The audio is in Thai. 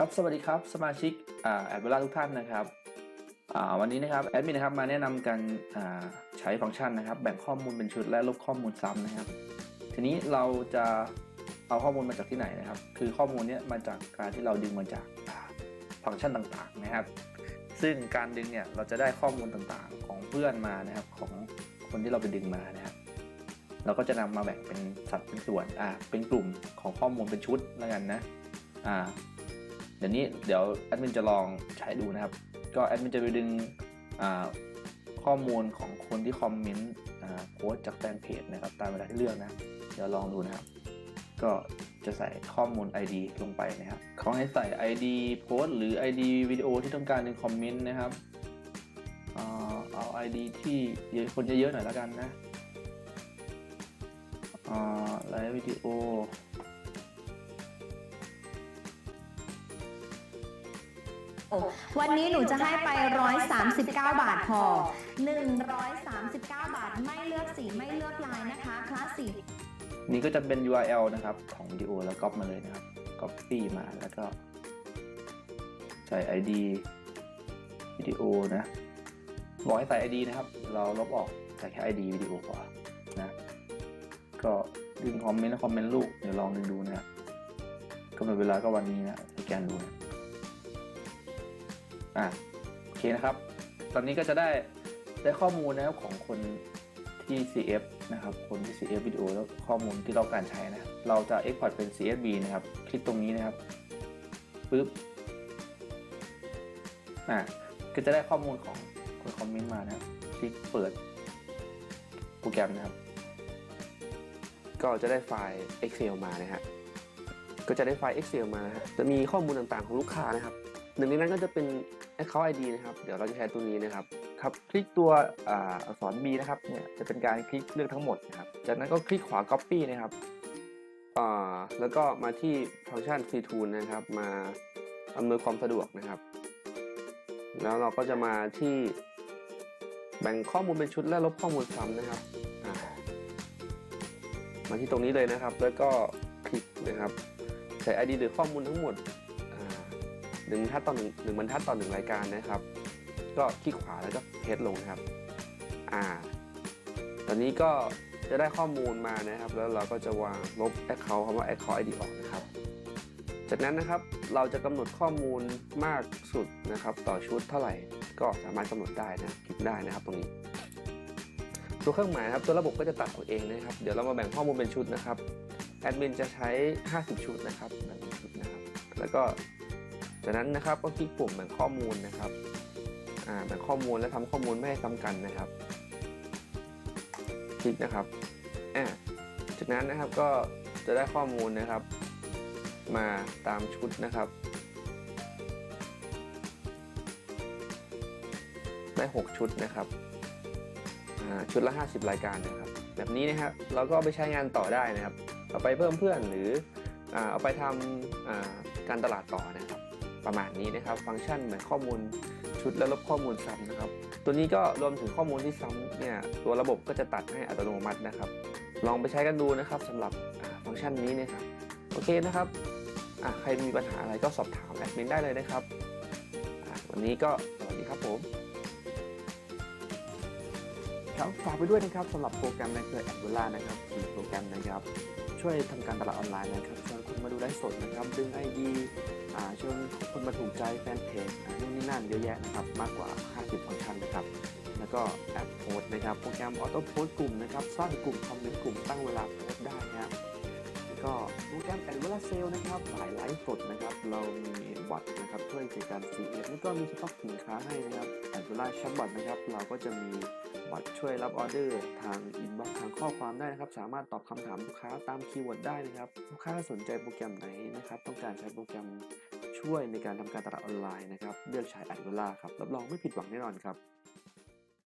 ครับ สวัสดีครับ สมาชิกแอดเวลาทุกท่านนะครับวันนี้นะครับแอดมินนะครับมาแนะนำการใช้ฟังก์ชันนะครับ แบ่งข้อมูลเป็นชุดและลบข้อมูลซ้ำนะครับ ทีนี้เราจะเอาข้อมูลมาจากที่ไหนนะครับ คือข้อมูลเนี้ยมาจากการที่เราดึงมาจากฟังก์ชันต่างๆนะครับ ซึ่งการดึงเนี่ยเราจะได้ข้อมูลต่างๆ ของเพื่อนมานะครับของคนที่เราไปดึงมานะครับเราก็จะนำมาแบ่งเป็นสัดเป็นส่วนอ่าเป็นกลุ่มของข้อมูลเป็นชุดแล้วกันนะอ่า ดี๋ยวนี้เดี๋ยวแอดมินจะลองใช้ดูนะครับ ก็แอดมินจะไปดึงข้อมูลของคนที่คอมเมนต์โพสจากแฟนเพจนะครับ ตามเวลาที่เลือกนะ เดี๋ยวลองดูนะครับ ก็จะใส่ข้อมูล ID ลงไปนะครับเขาให้ใส่ ID โพสหรือ ID วิดีโอที่ต้องการในคอมเมนต์นะครับอ่าเอา ID ที่คนเยอะๆหน่อยแล้วกันนะอ่าไลฟ์วิดีโอ วันนี้หนูจะให้ไป 139 บาทพอ 139 บาทไม่เลือกสีไม่เลือกลายนะคะคลาสสีนี่ก็จะเป็น URL นะครับ ของวิดีโอแล้วก๊อปมาเลยนะครับ Copy มาแล้วก็ ใส่ ID วิดีโอนะบอกให้ใส่ ID นะครับ เราลบออกใส่แค่ ID วิดีโอพอนะก็ดึงคอมเมนต์และคอมเมนต์ลูกเดี๋ยวลองดึงดูนะครับกำหนดเวลาก็วันนี้นะสแกนดูนะ อะโอเคนะครับ ตอนนี้ก็จะได้ได้ข้อมูลนะครับของคนที่ CF นะครับคนที่ CF วิดีโอแล้วข้อมูลที่เราการใช้นะเราจะ Export เป็น CSV นะครับ คลิกตรงนี้นะครับปึ๊บอะก็จะได้ข้อมูลของคนคอมเมนต์มานะครับคลิกเปิดโปรแกรมนะครับ ก็จะได้ไฟล์ Excel มานะฮะก็จะได้ไฟล์ Excel มานะฮะจะมีข้อมูลต่างๆของลูกค้านะครับ หนึ่งในนั้นก็จะเป็น Account ID นะครับ เดี๋ยวเราจะใช้ตัวนี้นะครับ ครับ คลิกตัวอักษร B นะครับ เนี่ยจะเป็นการคลิกเลือกทั้งหมดนะครับ จากนั้นก็คลิกขวา Copy นะครับ แล้วก็มาที่ฟังก์ชัน f r e e Tool นะครับ มาอำนวยความสะดวกนะครับ แล้วเราก็จะมาที่แบ่งข้อมูลเป็นชุดและลบข้อมูลซ้ำนะครับ มาที่ตรงนี้เลยนะครับ แล้วก็คลิกนะครับ ใส่ ID หรือข้อมูลทั้งหมด หนึ่งบรรทัดต่อหนึ่งหนึ่งบรรทัดต่อหนึ่งรายการนะครับ ก็คลิกขวาแล้วก็เพจลงนะครับ อ่า ตอนนี้ก็จะได้ข้อมูลมานะครับ แล้วเราก็จะวางลบ Account คำว่า Account ID อดีออกนะครับ จากนั้นนะครับเราจะกำหนดข้อมูลมากสุดนะครับ ต่อชุดเท่าไหร่ ก็สามารถกำหนดได้นะคลิกได้นะครับตรงนี้ ตัวเครื่องหมายครับตัวระบบก็จะตัดเอาเองนะครับ เดี๋ยวเรามาแบ่งข้อมูลเป็นชุดนะครับแอดมินจะใช้ 50 ชุดนะครับแบ่งเป็นชุดนะครับ แล้วก็ จากนั้นนะครับก็คลิกปุ่มแบ่งข้อมูลนะครับแบ่งข้อมูลและทำข้อมูลไม่ให้ซ้ำกันนะครับ คลิกนะครับจากนั้นนะครับก็จะได้ข้อมูลนะครับ มาตามชุดนะครับ ได้ 6 ชุดนะครับชุดละ 50 รายการนะครับ แบบนี้นะครับเราก็ไปใช้งานต่อได้นะครับ เอาไปเพิ่มเพื่อนหรือเอาไปทำการตลาดต่อนะครับ ประมาณนี้นะครับ ฟังก์ชันเหมือนข้อมูลชุดและลบข้อมูลซ้ำนะครับ ตัวนี้ก็รวมถึงข้อมูลที่ซ้ำเนี่ยตัวระบบก็จะตัดให้อัตโนมัตินะครับ ลองไปใช้กันดูนะครับสำหรับฟังก์ชันนี้นะครับโอเคนะครับใครมีปัญหาอะไรก็สอบถามแอดมินได้เลยนะครับวันนี้ก็สวัสดีครับผม ครับฝากไปด้วยนะครับสำหรับโปรแกรมในเครือแอดเวล่านะครับมีโปรแกรมนะครับ ช่วยทำการตลาดออนไลน์นะครับชวนคนมาดูไลฟ์สดนะครับดึงไอดีอ่าชวนคนมาถูกใจแฟนเพจนู่นนี่นั่นเยอะแยะนะครับมากกว่า 50ฟังก์ชันนะครับแล้วก็แอปโพสนะครับโปรแกรมออโต้โพสกลุ่มนะครับสร้างกลุ่มคอมเมนต์กลุ่มตั้งเวลาโพสได้นะครับแล้วก็โปรแกรมแอดเวล่าเซลนะครับสายไลฟ์สดนะครับเรามีบอทนะครับช่วยในการ CF แล้วก็มีสต็อกสินค้าให้นะครับ แอดเวล่าแชทบอทนะครับ เราก็จะมีบัตรช่วยรับออเดอร์ ทางอินบ็อกซ์ทางข้อความได้นะครับ สามารถตอบคำถามลูกค้าตามคีย์เวิร์ดได้นะครับ ลูกค้าสนใจโปรแกรมไหนนะครับ ต้องการใช้โปรแกรมช่วยในการทำการตลาดออนไลน์นะครับ เลือกใช้แอดเวล่าครับ รับรองไม่ผิดหวังแน่นอนครับ